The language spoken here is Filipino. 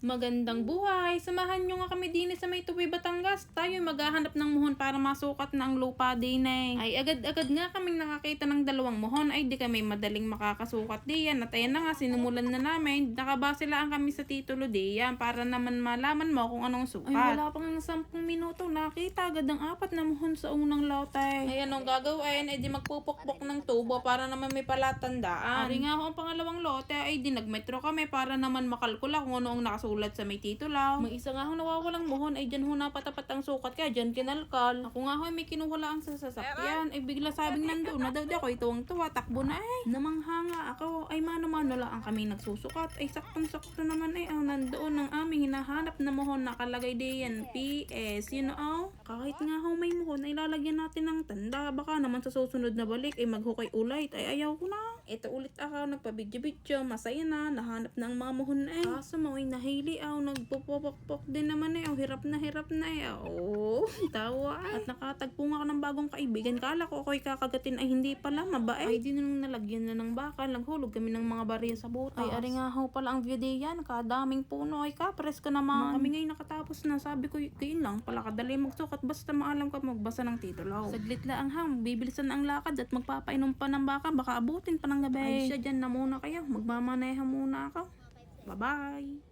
Magandang buhay! Samahan nyo nga kami din sa may tuwi Batangas. Tayo maghahanap ng muhon para masukat na ang lupa din eh. Ay agad-agad nga kaming nakakita ng dalawang muhon ay di kami madaling makakasukat diyan. At ayan na nga sinumulan na namin. Nakabase lang kami sa titulo diyan para naman malaman mo kung anong sukat. Ay wala pang 10 minuto nakita agad ang apat na muhon sa unang lote. Ay anong gagawin? Ay di magpupukpok ng tubo para naman may palatandaan. Ari nga ho ang pangalawang lote ay di nagmetro kami para naman makalkula kung ano ang nakasulat sa may titulaw. May isa nga ho nawawalang muhon ay dyan ho napatapat ang sukat kaya dyan kinalkal. Ako nga ho ay may kinuha lang sa sasakyan. Ay bigla sabing nandoon na daw di ako ituwang tuwa takbo na ay. Namanghanga ako ay mano-mano lang ang kami nagsusukat. Ay saktong-sakto naman ay ang nandoon ang aming hinahanap na muhon nakalagay diyan PS. You know? Kahit nga ho may muhon ay lalagyan natin ng tanda. Baka naman sa susunod na balik ay maghukay ulit. Ay ayaw ko na. Ito ulit ako nagpabidyo-bidyo. Masaya na. Nahanap na ang mga muhon ay. Kaso mo ay nahili aw. Nagpupupok din naman ay. aw. Hirap na hirap na ay. Oh, tawa. At nakatagpo nga ako ng bagong kaibigan. Kala ko ako'y kakagatin ay hindi pala mabait. Ay di nung nalagyan na ng bakal. Naghulog kami ng mga bariya sa butas. Ay ari nga ho pala ang video yan. Kadaming puno ay kapres ka naman. Kami ngayon nakatapos na. Sabi ko yun lang pala kadali magsukat. Basta maalam ka magbasa ng titulo. Saglit lang hang. Bibilisan ang lakad at magpapainom pa ng baka. Baka abutin pa ng gabi. Ay siya dyan na muna kayo. Magmamaneha muna ako. Bye-bye.